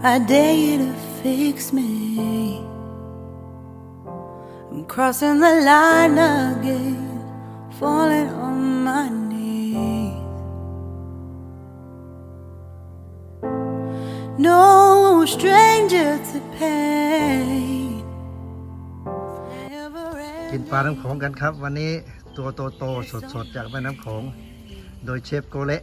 I dare you to fix me. I'm crossing the line again, falling on my knees. No stranger to pain. กินปลาน้ำโขงกันครับ วันนี้ตัวโตโตสดสดๆ จากแม่น้ำโขง โดยเชฟโกเละ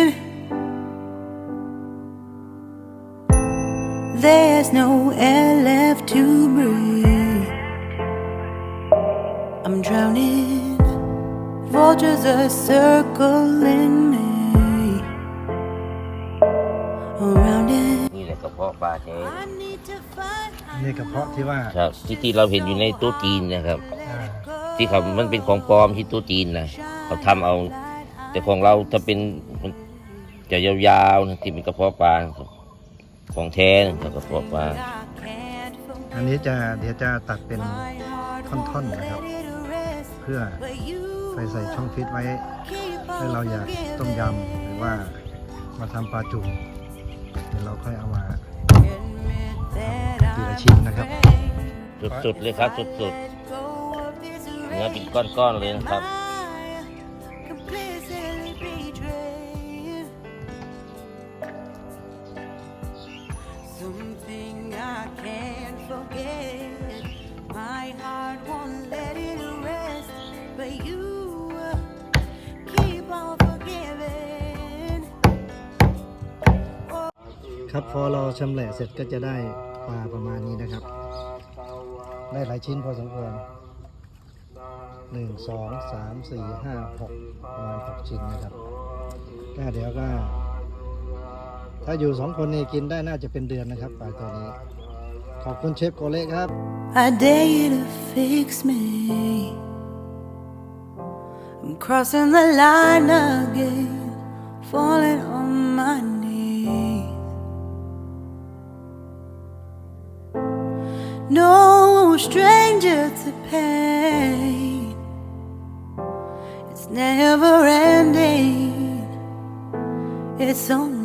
There's no air left to breathe. I'm drowning. Vultures are circling me. Around it. นี่แหละกระเพาะปลาแท้ I need to find นี่กระเพาะที่ว่าครับที่ที่เราเห็นอยู่ในตู้จีนนะครับ อ่าที่เขามันเป็นของปลอมที่ตู้จีนนะเขาทำเอา แต่ของเราถ้าเป็นมันจะยาวๆนะที่เป็นกระเพาะปลาครับ ของแท้นะครับกระเพาะปลา I can't forget อันนี้จะเดี๋ยวจะตัดเป็น my heart ท่อนๆนะครับ let it rest, เพื่อ but you ไปใส่ช่องฟิตไว้ keep ถ้า on เราอยากต้ม forgiving. ยำหรือว่ามาทำปลาจุ่มเดี๋ยวเราค่อยเอามา Admit that ทีละ I'm ชิ้นนะครับ afraid. สุดๆเลยครับ สุด Let go of this ๆเนื้อเป็นก้อนๆเลยนะครับ I can't forget. My heart won't let it rest, but you keep on forgiving. ครับพอเราชำแหละเสร็จก็จะได้ปลาประมาณนี้นะครับ ได้หลายชิ้นพอสมควรหนึ่งสองสามสี่ห้าหกประมาณหกชิ้นนะครับก็เดี๋ยวก็ ถ้าอยู่สองคนนี่กินได้น่าจะเป็นเดือนนะครับปลาตัวนี้ ขอบคุณเชฟโกเล่ครับ I dare you to fix me. I'm crossing the line again, falling on my knees. No stranger to pain. It's never ending. It's only